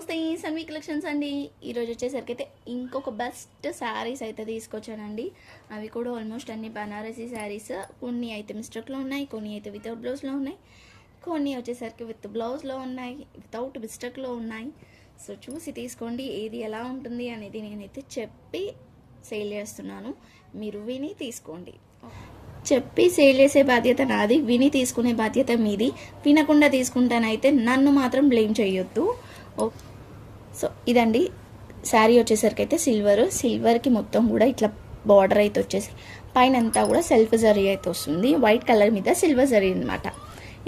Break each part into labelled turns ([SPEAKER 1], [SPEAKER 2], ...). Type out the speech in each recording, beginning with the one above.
[SPEAKER 1] నమస్తే సన్వి కలెక్షన్స్ అండి. ఈరోజు వచ్చేసరికి అయితే ఇంకొక బెస్ట్ శారీస్ అయితే తీసుకొచ్చానండి. అవి కూడా ఆల్మోస్ట్ అన్ని బనారసీ శారీస్ కొన్ని అయితే మిస్టేక్లో ఉన్నాయి కొన్ని అయితే వితౌట్ బ్లౌజ్లో ఉన్నాయి. కొన్ని వచ్చేసరికి విత్ బ్లౌజ్లో ఉన్నాయి వితౌట్ మిస్టేక్లో ఉన్నాయి. సో చూసి తీసుకోండి ఏది ఎలా ఉంటుంది అనేది నేనైతే చెప్పి సేల్ చేస్తున్నాను. మీరు విని తీసుకోండి. చెప్పి సేల్ చేసే బాధ్యత నాది విని తీసుకునే బాధ్యత మీది. వినకుండా తీసుకుంటానైతే నన్ను మాత్రం బ్లేమ్ చేయొద్దు. ఓ సో ఇదండి. శారీ వచ్చేసరికి అయితే సిల్వర్. సిల్వర్కి మొత్తం కూడా ఇట్లా బార్డర్ అయితే వచ్చేసి పైన అంతా కూడా సెల్ఫ్ జరీ అయితే వస్తుంది. వైట్ కలర్ మీద సిల్వర్ జరీ అనమాట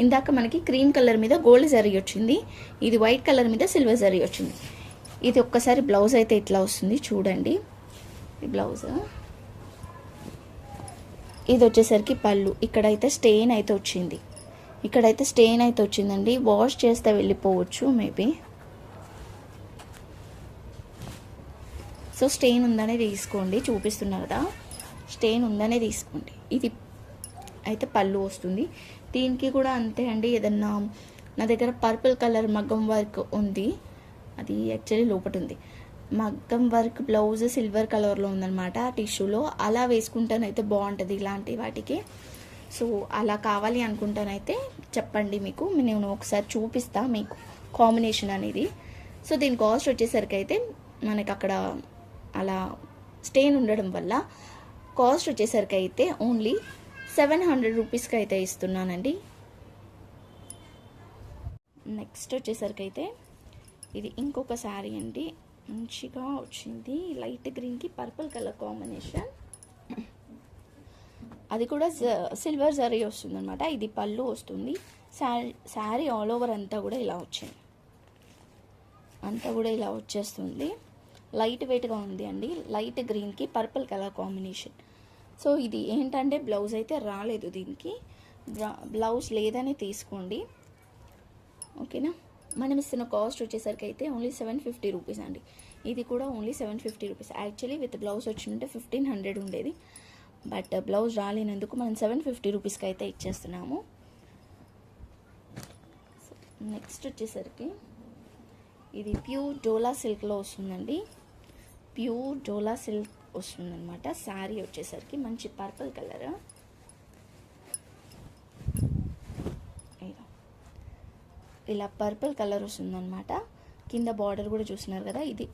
[SPEAKER 1] ఇందాక మనకి క్రీమ్ కలర్ మీద గోల్డ్ జరీ వచ్చింది. ఇది వైట్ కలర్ మీద సిల్వర్ జరీ వచ్చింది. ఇది ఒక్కసారి బ్లౌజ్ అయితే ఇట్లా వస్తుంది చూడండి. ఈ బ్లౌజ్? ఇది వచ్చేసరికి పళ్ళు. ఇక్కడైతే స్టెయిన్ అయితే వచ్చింది. ఇక్కడైతే స్టెయిన్ అయితే వచ్చిందండి. వాష్ చేస్తే వెళ్ళిపోవచ్చు మేబీ. సో స్టెయిన్ ఉందనే తీసుకోండి చూపిస్తున్నా కదా. స్టెయిన్ ఉందనే తీసుకోండి. ఇది అయితే పళ్ళు వస్తుంది. దీనికి కూడా అంతే అండి ఏదన్నా నా దగ్గర పర్పుల్ కలర్ మగ్గం వర్క్ ఉంది. అది యాక్చువల్లీ లోపట ఉంది మగ్గం వర్క్ బ్లౌజ్ సిల్వర్ కలర్లో ఉందనమాట టిష్యూలో. అలా వేసుకుంటానైతే బాగుంటుంది ఇలాంటి వాటికి. సో అలా కావాలి అనుకుంటానైతే చెప్పండి మీకు. నేను ఒకసారి చూపిస్తా మీకు కాంబినేషన్ అనేది. సో దీని కాస్ట్ వచ్చేసరికి అయితే మనకి అక్కడ అలా స్టెయిన్ ఉండడం వల్ల కాస్ట్ వచ్చేసరికి అయితే ఓన్లీ సెవెన్ హండ్రెడ్ రూపీస్కి అయితే ఇస్తున్నానండి. నెక్స్ట్ వచ్చేసరికి అయితే ఇది ఇంకొక శారీ అండి. మంచిగా వచ్చింది. లైట్ గ్రీన్కి పర్పుల్ కలర్ కాంబినేషన్. అది కూడా సిల్వర్ జరీ వస్తుంది అనమాట ఇది పళ్ళు వస్తుంది. శారీ శారీ ఆల్ ఓవర్ అంతా కూడా ఇలా వచ్చింది అంతా కూడా ఇలా వచ్చేస్తుంది. లైట్ వెయిట్గా ఉంది అండి. లైట్ గ్రీన్కి పర్పుల్ కలర్ కాంబినేషన్. సో ఇది ఏంటంటే బ్లౌజ్ అయితే రాలేదు దీనికి. బ్లౌజ్ లేదని తీసుకోండి. ఓకేనా? మనం ఇస్తున్న కాస్ట్ వచ్చేసరికి అయితే ఓన్లీ సెవెన్ ఫిఫ్టీ రూపీస్ అండి. ఇది కూడా only seven fifty rupees. Actually with blouse వచ్చింటే ఫిఫ్టీన్ హండ్రెడ్ ఉండేది. బట్ బ్లౌజ్ రాలేనందుకు మనం సెవెన్ ఫిఫ్టీ రూపీస్కి అయితే ఇచ్చేస్తున్నాము. నెక్స్ట్ వచ్చేసరికి ఇది ప్యూర్ డోలా సిల్క్లో వస్తుందండి. ప్యూర్ డోలా సిల్క్ వస్తుందన్నమాట. శారీ వచ్చేసరికి మంచి పర్పుల్ కలర్. ఇలా పర్పుల్ కలర్ వస్తుందన్నమాట. కింద బార్డర్ కూడా చూస్తున్నారు కదా ఇది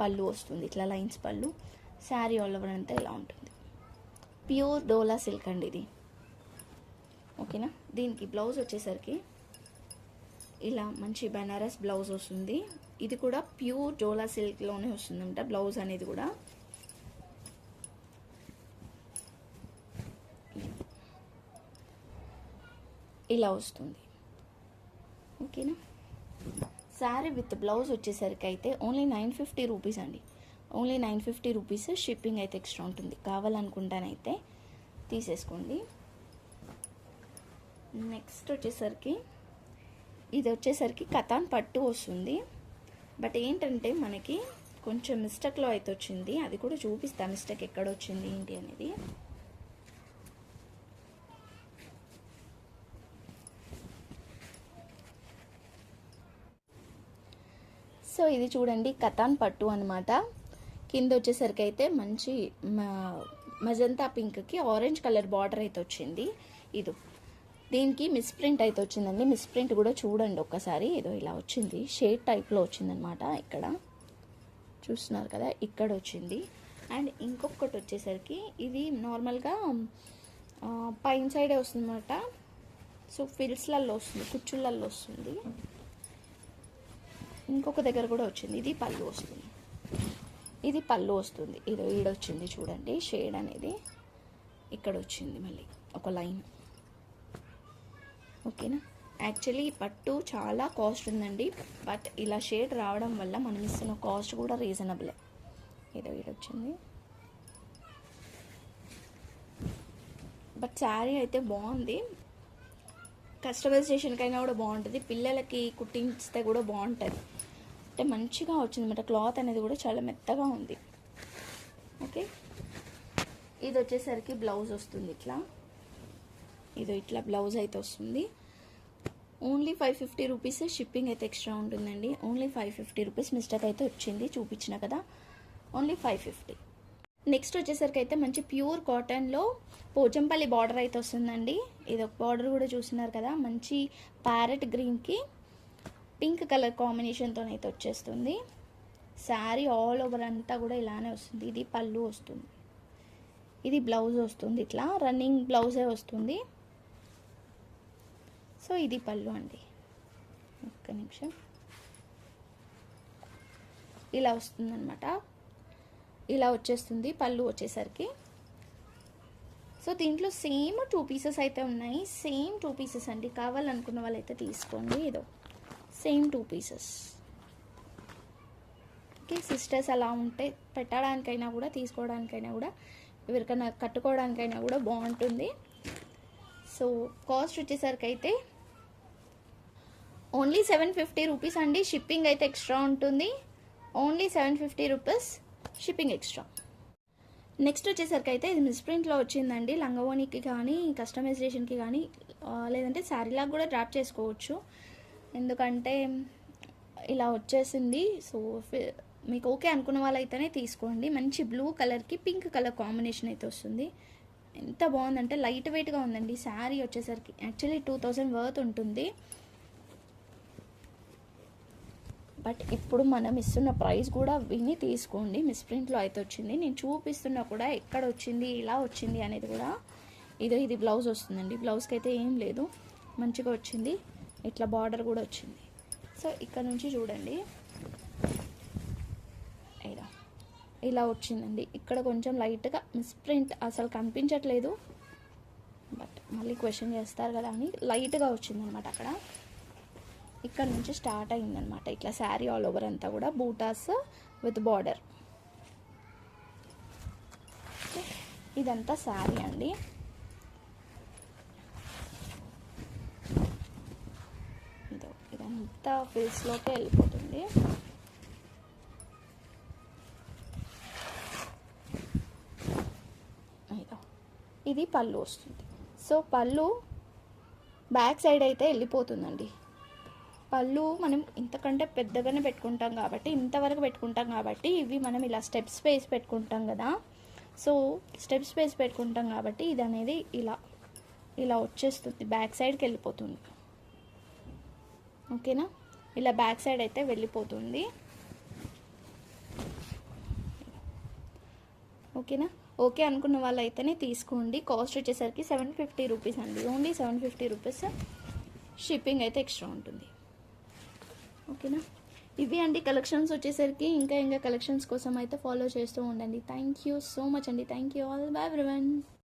[SPEAKER 1] పళ్ళు వస్తుంది ఇట్లా లైన్స్ పళ్ళు. శారీ ఆల్ ఓవర్ అంతా ఇలా ఉంటుంది. ప్యూర్ డోలా సిల్క్ అండి ఇది. ఓకేనా? దీనికి బ్లౌజ్ వచ్చేసరికి ఇలా మంచి బెనారస్ బ్లౌజ్ వస్తుంది. ఇది కూడా ప్యూర్ డోలా సిల్క్లోనే వస్తుందంట బ్లౌజ్ అనేది కూడా. ఇలా వస్తుంది. ఓకేనా? శారీ విత్ బ్లౌజ్ వచ్చేసరికి అయితే ఓన్లీ నైన్ ఫిఫ్టీ రూపీస్ అండి. Only nine fifty rupees shipping అయితే ఎక్స్ట్రా ఉంటుంది. కావాలనుకుంటానైతే తీసేసుకోండి. నెక్స్ట్ వచ్చేసరికి ఇది వచ్చేసరికి కథాన్ పట్టు వస్తుంది. బట్ ఏంటంటే మనకి కొంచెం మిస్టేక్లో అయితే వచ్చింది. అది కూడా చూపిస్తా. మిస్టేక్ ఎక్కడ వచ్చింది ఏంటి అనేది. సో ఇది చూడండి కథాన్ పట్టు అనమాట కింద వచ్చేసరికి అయితే మంచి మజంతా పింక్కి ఆరెంజ్ కలర్ బార్డర్ అయితే వచ్చింది. ఇది దీనికి మిస్ప్రింట్ అయితే వచ్చిందండి. మిస్ప్రింట్ కూడా చూడండి ఒక్కసారి. ఏదో ఇలా వచ్చింది. షేడ్ టైప్లో వచ్చిందనమాట ఇక్కడ. చూస్తున్నారు కదా ఇక్కడ వచ్చింది. అండ్ ఇంకొకటి వచ్చేసరికి ఇది నార్మల్గా పైన సైడే వస్తుందన్నమాట. సో ఫిల్స్లలో వస్తుంది కుచ్చుళ్ళల్లో వస్తుంది. ఇంకొక దగ్గర కూడా వచ్చింది. ఇది పళ్ళు వస్తుంది. ఇది పళ్ళు వస్తుంది. ఇది ఈడొచ్చింది చూడండి. షేడ్ అనేది. ఇక్కడ వచ్చింది మళ్ళీ ఒక లైన్. ఓకేనా? యాక్చువల్లీ పట్టు చాలా కాస్ట్ ఉందండి. బట్ ఇలా షేడ్ రావడం వల్ల మనం ఇస్తున్న కాస్ట్ కూడా రీజనబులే. ఏదో వచ్చింది. బట్ శారీ అయితే బాగుంది. కస్టమైజేషన్కైనా కూడా బాగుంటుంది. పిల్లలకి కుట్టించితే కూడా బాగుంటుంది. అంటే మంచిగా వచ్చింది వచ్చిందన్నమాట. క్లాత్ అనేది కూడా చాలా మెత్తగా ఉంది. ఓకే? ఇది వచ్చేసరికి బ్లౌజ్ వస్తుంది ఇట్లా. ఇది ఇట్లా బ్లౌజ్ అయితే వస్తుంది. Only five fifty rupees shipping అయితే ఎక్స్ట్రా ఉంటుందండి. Only five fifty rupees mistake అయితే వచ్చింది చూపించిన కదా. Only five fifty. నెక్స్ట్ వచ్చేసరికి అయితే మంచి ప్యూర్ కాటన్లో పోచంపల్లి బార్డర్ అయితే వస్తుందండి. ఇది ఒక బార్డర్ కూడా చూస్తున్నారు కదా మంచి ప్యారెట్ గ్రీన్కి పింక్ కలర్ కాంబినేషన్తో అయితే వచ్చేస్తుంది. శారీ ఆల్ ఓవర్ అంతా కూడా ఇలానే వస్తుంది. ఇది పళ్ళు వస్తుంది. ఇది బ్లౌజ్ వస్తుంది ఇట్లా. రన్నింగ్ బ్లౌజే వస్తుంది. సో ఇది పళ్ళు అండి. ఒక్క నిమిషం. ఇలా వస్తుందన్నమాట. ఇలా వచ్చేస్తుంది పళ్ళు వచ్చేసరికి. సో దీంట్లో సేమ్ టూ పీసెస్ అయితే ఉన్నాయి. సేమ్ టూ పీసెస్ అండి. కావాలనుకున్న వాళ్ళైతే తీసుకోండి. ఏదో same two pieces. Okay sisters అలా ఉంటే పెట్టడానికైనా కూడా తీసుకోవడానికైనా కూడా ఎవరికైనా కట్టుకోవడానికైనా కూడా బాగుంటుంది. సో కాస్ట్ వచ్చేసరికి అయితే ఓన్లీ సెవెన్ ఫిఫ్టీ రూపీస్ అండి. షిప్పింగ్ అయితే ఎక్స్ట్రా ఉంటుంది. Only seven fifty rupees shipping extra. Next వచ్చేసరికి అయితే ఇది మిస్ప్రింట్లో వచ్చిందండి. లంగవోనికి కానీ కస్టమైజేషన్కి కానీ లేదంటే శారీలాగా కూడా డ్రాప్ చేసుకోవచ్చు. ఎందుకంటే ఇలా వచ్చేసింది. సో మీకు ఓకే అనుకున్న వాళ్ళైతేనే తీసుకోండి. మంచి బ్లూ కలర్కి పింక్ కలర్ కాంబినేషన్ అయితే వస్తుంది. ఎంత బాగుందంటే లైట్ వెయిట్గా ఉందండి. శారీ వచ్చేసరికి యాక్చువల్లీ టూ థౌజండ్ వర్త్ ఉంటుంది. బట్ ఇప్పుడు మనం ఇస్తున్న ప్రైస్ కూడా విని తీసుకోండి. మిస్ప్రింట్లో అయితే వచ్చింది. నేను చూపిస్తున్నా కూడా ఎక్కడ వచ్చింది ఇలా వచ్చింది అనేది కూడా ఇదో ఇది బ్లౌజ్ వస్తుందండి. బ్లౌజ్కి అయితే ఏం లేదు. మంచిగా వచ్చింది. ఇట్లా బార్డర్ కూడా వచ్చింది. సో ఇక్కడ నుంచి చూడండి. ఇలా ఇలా వచ్చిందండి. ఇక్కడ కొంచెం లైట్గా మిస్ప్రింట్ అసలు కనిపించట్లేదు. బట్ మళ్ళీ క్వశ్చన్ చేస్తారు కదా అని లైట్గా వచ్చిందనమాట అక్కడ. ఇక్కడ నుంచి స్టార్ట్ అయిందనమాట ఇట్లా శారీ ఆల్ ఓవర్ అంతా కూడా బూటాస్ విత్ బార్డర్ ఇదంతా శారీ అండి. ఇదంతా ఫేస్లోకి వెళ్ళిపోతుంది. ఇది పళ్ళు వస్తుంది. సో పళ్ళు బ్యాక్ సైడ్ అయితే వెళ్ళిపోతుందండి. పళ్ళు మనం ఇంతకంటే పెద్దగానే పెట్టుకుంటాం కాబట్టి ఇంతవరకు పెట్టుకుంటాం కాబట్టి ఇవి మనం ఇలా స్టెప్స్ వేసి పెట్టుకుంటాం కదా. సో స్టెప్స్ వేసి పెట్టుకుంటాం కాబట్టి ఇది అనేది ఇలా ఇలా వచ్చేస్తుంది బ్యాక్ సైడ్కి వెళ్ళిపోతుంది. ఓకేనా? ఇలా బ్యాక్ సైడ్ అయితే వెళ్ళిపోతుంది. ఓకేనా? ఓకే అనుకున్న వాళ్ళైతేనే తీసుకోండి. కాస్ట్ వచ్చేసరికి సెవెన్ ఫిఫ్టీ రూపీస్ అండి. Only seven fifty rupees shipping అయితే ఎక్స్ట్రా ఉంటుంది. ఓకేనా? ఇవి అండి కలెక్షన్స్ వచ్చేసరికి ఇంకా ఇంకా కలెక్షన్స్ కోసం అయితే ఫాలో చేస్తూ ఉండండి. థ్యాంక్ యూ సో మచ్ అండి. Thank you all bye everyone